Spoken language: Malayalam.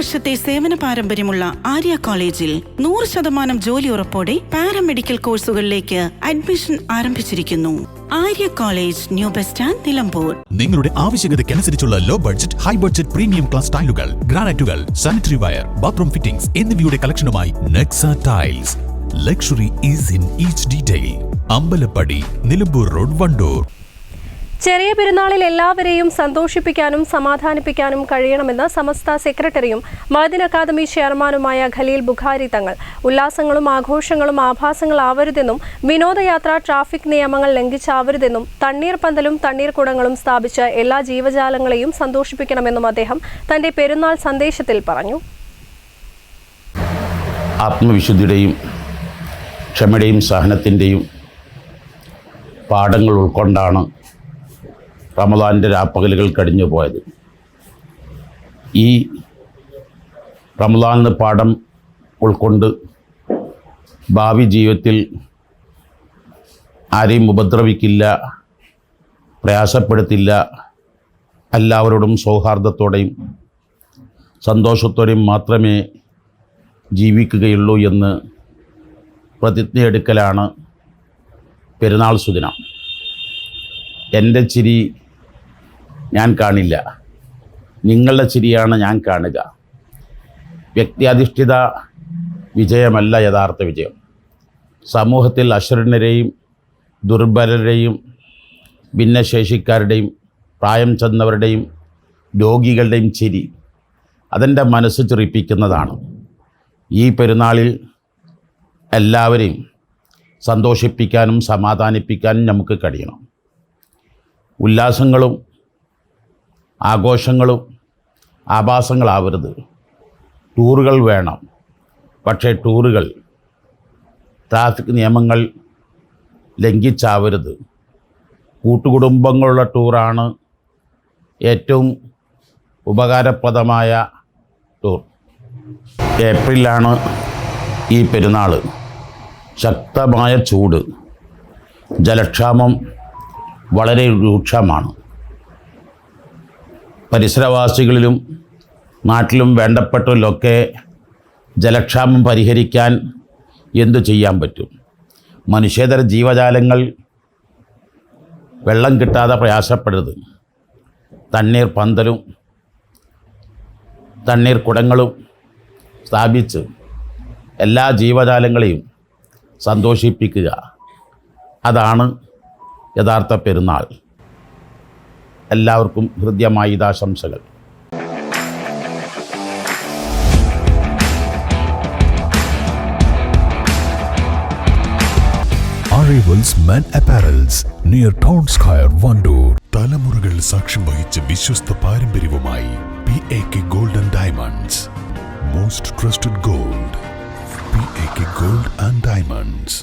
വർഷത്തെ സേവന പാരമ്പര്യമുള്ള ആര്യ കോളേജിൽ നൂറ് ശതമാനം ജോലി ഉറപ്പോടെ പാരാമെഡിക്കൽ കോഴ്സുകളിലേക്ക് അഡ്മിഷൻ ആരംഭിച്ചിരിക്കുന്നു. Arya college new bus stand Nilambur. നിങ്ങളുടെ ആവശ്യകതയ്ക്കനുസരിച്ചുള്ള low budget high budget premium class ടൈലുകൾ ഗ്രാനൈറ്റുകൾ സാനിറ്ററി വയർ ബാത്റൂം ഫിറ്റിംഗ്സ് എന്നിവയുടെ കളക്ഷനുമായി Nexa tiles luxury is in each detail Ambalappadi Nilambur road Wandoor. ചെറിയ പെരുന്നാളിൽ എല്ലാവരെയും സന്തോഷിപ്പിക്കാനും സമാധാനിപ്പിക്കാനും കഴിയണമെന്ന് സമസ്ത സെക്രട്ടറിയും മദിൻ അക്കാദമി ചെയർമാനുമായ ഖലീൽ ബുഖാരി തങ്ങൾ. ഉല്ലാസങ്ങളും ആഘോഷങ്ങളും ആഭാസങ്ങളാവരുതെന്നും വിനോദയാത്ര ട്രാഫിക് നിയമങ്ങൾ ലംഘിച്ചാവരുതെന്നും തണ്ണീർ പന്തലും തണ്ണീർ കുടങ്ങളും സ്ഥാപിച്ച് എല്ലാ ജീവജാലങ്ങളെയും സന്തോഷിപ്പിക്കണമെന്നും അദ്ദേഹം തന്റെ പെരുന്നാൾ സന്ദേശത്തിൽ പറഞ്ഞു. ആത്മവിശുദ്ധിയുടെയും ക്ഷമയുടെയും സഹനത്തിന്റെയും പാഠങ്ങൾ ഉൾക്കൊണ്ടാണ് റമദാന്റെ രാപ്പകലുകൾ കഴിഞ്ഞു പോയത്. ഈ റമദാനിന് പാഠം ഉൾക്കൊണ്ട് ഭാവി ജീവിതത്തിൽ ആരെയും ഉപദ്രവിക്കില്ല പ്രയാസപ്പെടുത്തില്ല എല്ലാവരോടും സൗഹാർദ്ദത്തോടെയും സന്തോഷത്തോടെയും മാത്രമേ ജീവിക്കുകയുള്ളൂ എന്ന് പ്രതിജ്ഞയെടുക്കലാണ് പെരുന്നാൾ സുദിനം. എന്റെ ചിരി ഞാൻ കാണില്ല. നിങ്ങളുടെ ചിരിയാണ് ഞാൻ കാണുക. വ്യക്തിയധിഷ്ഠിത വിജയമല്ല യഥാർത്ഥ വിജയം. സമൂഹത്തിൽ അശ്വരനരെയും ദുർബലരെയും ഭിന്നശേഷിക്കാരുടെയും പ്രായം ചെന്നവരുടെയും രോഗികളുടെയും ചിരി അതെന്റെ മനസ്സ് ചിറിപ്പിക്കുന്നതാണ്. ഈ പെരുന്നാളിൽ എല്ലാവരെയും സന്തോഷിപ്പിക്കാനും സമാധാനിപ്പിക്കാനും നമുക്ക് കഴിയണം. ഉല്ലാസങ്ങളും ആഘോഷങ്ങളും ആഭാസങ്ങളാവരുത്. ടൂറുകൾ വേണം. പക്ഷേ ടൂറുകൾ ട്രാഫിക് നിയമങ്ങൾ ലംഘിച്ചാവരുത്. കൂട്ടുകുടുംബങ്ങളുള്ള ടൂറാണ് ഏറ്റവും ഉപകാരപ്രദമായ ടൂർ. ഏപ്രിലാണ് ഈ പെരുന്നാൾ ശക്തമായ ചൂട്. ജലക്ഷാമം വളരെ രൂക്ഷമാണ്. പരിസരവാസികളിലും നാട്ടിലും വേണ്ടപ്പെട്ടവരിലൊക്കെ ജലക്ഷാമം പരിഹരിക്കാൻ എന്തു ചെയ്യാൻ പറ്റും? മനുഷ്യേതര ജീവജാലങ്ങൾ വെള്ളം കിട്ടാതെ പ്രയാസപ്പെടരുത് തണ്ണീർ പന്തലും തണ്ണീർ കുടങ്ങളും സ്ഥാപിച്ച് എല്ലാ ജീവജാലങ്ങളെയും സന്തോഷിപ്പിക്കുക. അതാണ് യഥാർത്ഥ പെരുന്നാൾ. എല്ലാവർക്കും ഹൃദ്യമായ ഇതാശംസകൾ Arrivals Men Apparels near Town Square, Wandoor തലമുറകൾ സാക്ഷ്യം വഹിച്ച വിശ്വസ്ത പാരമ്പര്യവുമായി P A K gold and diamonds most trusted gold P A K gold and diamonds